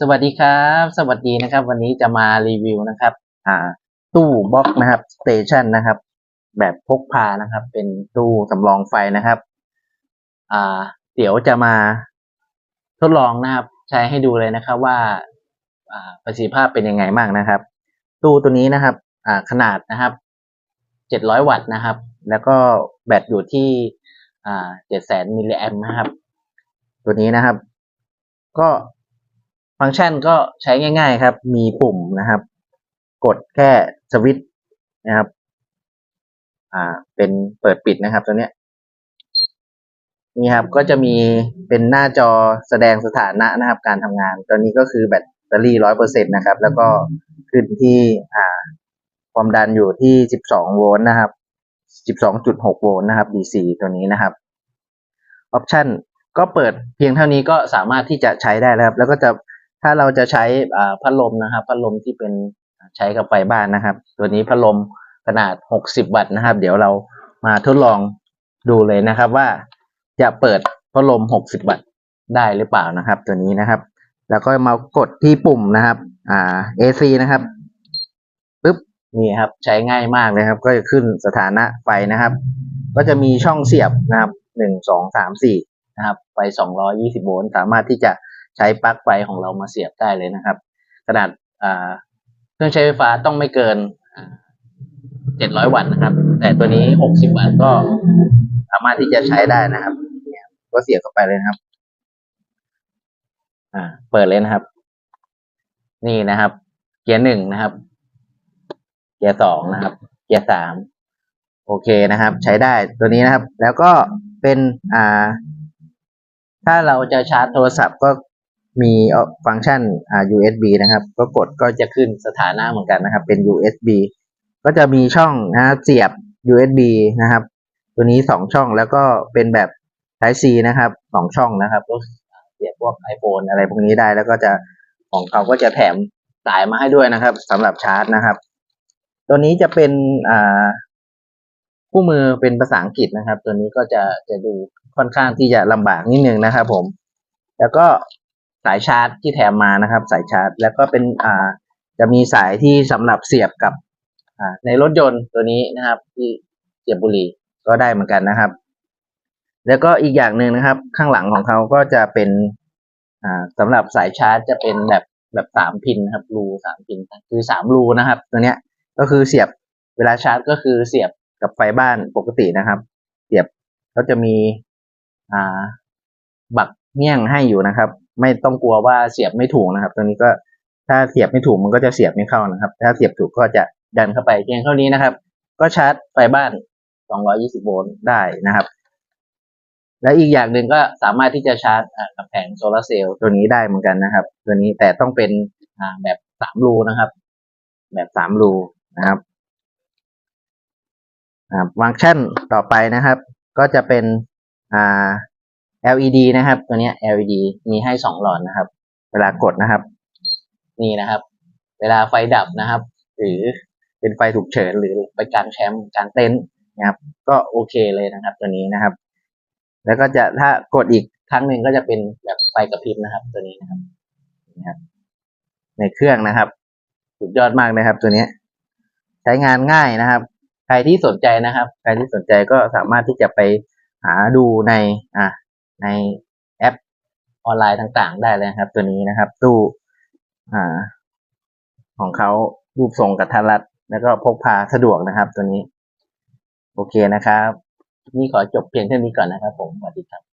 สวัสดีครับ สวัสดีนะครับ วันนี้จะมารีวิวนะครับ อ่า ตู้บล็อกนะครับสเตชันนะครับ แบบพกพานะครับ เป็นตู้สำรองไฟนะครับ อ่า เดี๋ยวจะมาทดลองนะครับ ใช้ให้ดูเลยนะครับว่า อ่าประสิทธิภาพเป็นยังไงบ้างนะครับ ตู้ตัวนี้นะครับ อ่าขนาดนะครับ700วัตต์นะครับ แล้วก็แบตอยู่ที่อ่า700,000มิลลิแอมนะครับ ตัวนี้นะครับ ก็ ฟังก์ชันก็ใช้ง่าย ๆ ครับ มีปุ่มนะครับ กดแค่สวิตช์นะครับ อ่า เป็นเปิดปิดนะครับ ตัวเนี้ย นี่ครับ ก็จะมีเป็นหน้าจอแสดงสถานะนะครับ การทำงาน ตัวนี้ก็คือแบตเตอรี่ร้อยเปอร์เซ็นตนะครับ แล้วก็ขึ้นที่ อ่า ความดันอยู่ที่สิบสองโวลต์นะครับสิบสองจุดหกโวลต์นะครับ DC ตัวนี้นะครับ ออปชันก็เปิดเพียงเท่านี้ก็สามารถที่จะใช้ได้แล้วครับ แล้วก็จะ ถ้าเราจะใช้อ่าพัดลมนะครับ พัดลมที่เป็นใช้กับไฟบ้านนะครับ ตัวนี้พัดลมขนาด 60 วัตต์นะครับ เดี๋ยวเรามาทดลองดูเลยนะครับว่าจะเปิดพัดลม 60 วัตต์ได้หรือเปล่านะครับ ตัวนี้นะครับ แล้วก็มากดที่ปุ่มนะครับ อ่า AC นะครับปึ๊บนี่ครับ ใช้ง่ายมากเลยครับ ก็จะขึ้นสถานะไฟนะครับ ก็จะมีช่องเสียบนะครับหนึ่งสองสามสี่นะครับ ไฟสองร้อยี่สิบโวลต์สามารถที่จะ ใช้ปลั๊กไฟของเรามาเสียบได้เลยนะครับ ขนาดเครื่องใช้ไฟฟ้าต้องไม่เกินเจ็ดร้อยวัตต์นะครับ แต่ตัวนี้หกสิบวัตต์ก็สามารถที่จะใช้ได้นะครับเนี่ยก็เสียบเข้าไปเลยนะครับ อ่า เปิดเลยนะครับ นี่นะครับ เกียร์หนึ่งนะครับ เกียร์สองนะครับ เกียร์สามโอเคนะครับ ใช้ได้ตัวนี้นะครับ แล้วก็เป็นอ่า ถ้าเราจะชาร์จโทรศัพท์ก็ มีฟังก์ชันอ่า USB นะครับ ก็กดก็จะขึ้นสถานะเหมือนกันนะครับ เป็น USB ก็จะมีช่องนะเสียบ USB นะครับ ตัวนี้สองช่องแล้วก็เป็นแบบ Type C นะครับสองช่องนะครับก็เสียบพวก iPhone อะไรพวกนี้ได้ แล้วก็จะของเขาก็จะแถมสายมาให้ด้วยนะครับสำหรับชาร์จนะครับ ตัวนี้จะเป็นอ่าคู่มือเป็นภาษาอังกฤษนะครับ ตัวนี้ก็จะจะดูค่อนข้างที่จะลำบากนิดนึงนะครับ ผม แล้วก็ สายชาร์จที่แถมมานะครับ สายชาร์จ แล้วก็เป็นอ่าจะมีสายที่สำหรับเสียบกับอ่าในรถยนต์ตัวนี้นะครับ ที่เสียบบุหรี่ก็ได้เหมือนกันนะครับ แล้วก็อีกอย่างหนึ่งนะครับ ข้างหลังของเขาก็จะเป็นอ่าสำหรับสายชาร์จ จะเป็นแบบแบบสามพินครับรูสามพินคือสามรูนะครับ ตัวเนี้ยก็คือเสียบเวลาชาร์จก็คือเสียบกับไฟบ้านปกตินะครับ เสียบเขาจะมีอ่าบักเงี้ยงให้อยู่นะครับ ไม่ต้องกลัวว่าเสียบไม่ถูกนะครับ ตัวนี้ก็ถ้าเสียบไม่ถูกมันก็จะเสียบไม่เข้านะครับ ถ้าเสียบถูกก็จะดันเข้าไปเพียงเท่านี้นะครับ ก็ชาร์จไฟบ้าน 220 โวลต์ได้นะครับ และอีกอย่างหนึ่งก็สามารถที่จะชาร์จกับแผงโซลาร์เซลล์ตัวนี้ได้เหมือนกันนะครับ ตัวนี้แต่ต้องเป็นแบบสามรูนะครับ แบบสามรูนะครับอ่าฟังก์ชันต่อไปนะครับ ก็จะเป็นอ่า LED นะครับ ตัวนี้ LED มีให้สองหลอดนะครับ เวลากดนะครับ นี่นะครับ เวลาไฟดับนะครับ หรือเป็นไฟฉุกเฉินหรือไปกลางแคมป์กลางเต็นท์นะครับ ก็โอเคเลยนะครับ ตัวนี้นะครับ แล้วก็จะถ้ากดอีกครั้งหนึ่งก็จะเป็นแบบไฟกระพริบนะครับ ตัวนี้นะครับนะครับ ในเครื่องนะครับ สุดยอดมากนะครับ ตัวนี้ใช้งานง่ายนะครับ ใครที่สนใจนะครับ ใครที่สนใจก็สามารถที่จะไปหาดูในอ่า ในแอปออนไลน์ต่างๆ ได้เลยครับ ตัวนี้นะครับ ตู้อ่า ของเขารูปทรงกระทัดรัด แล้วก็พกพาสะดวกนะครับ ตัวนี้ โอเคนะครับ นี่ขอจบเพียงเท่านี้ก่อนนะครับ ผมสวัสดีครับ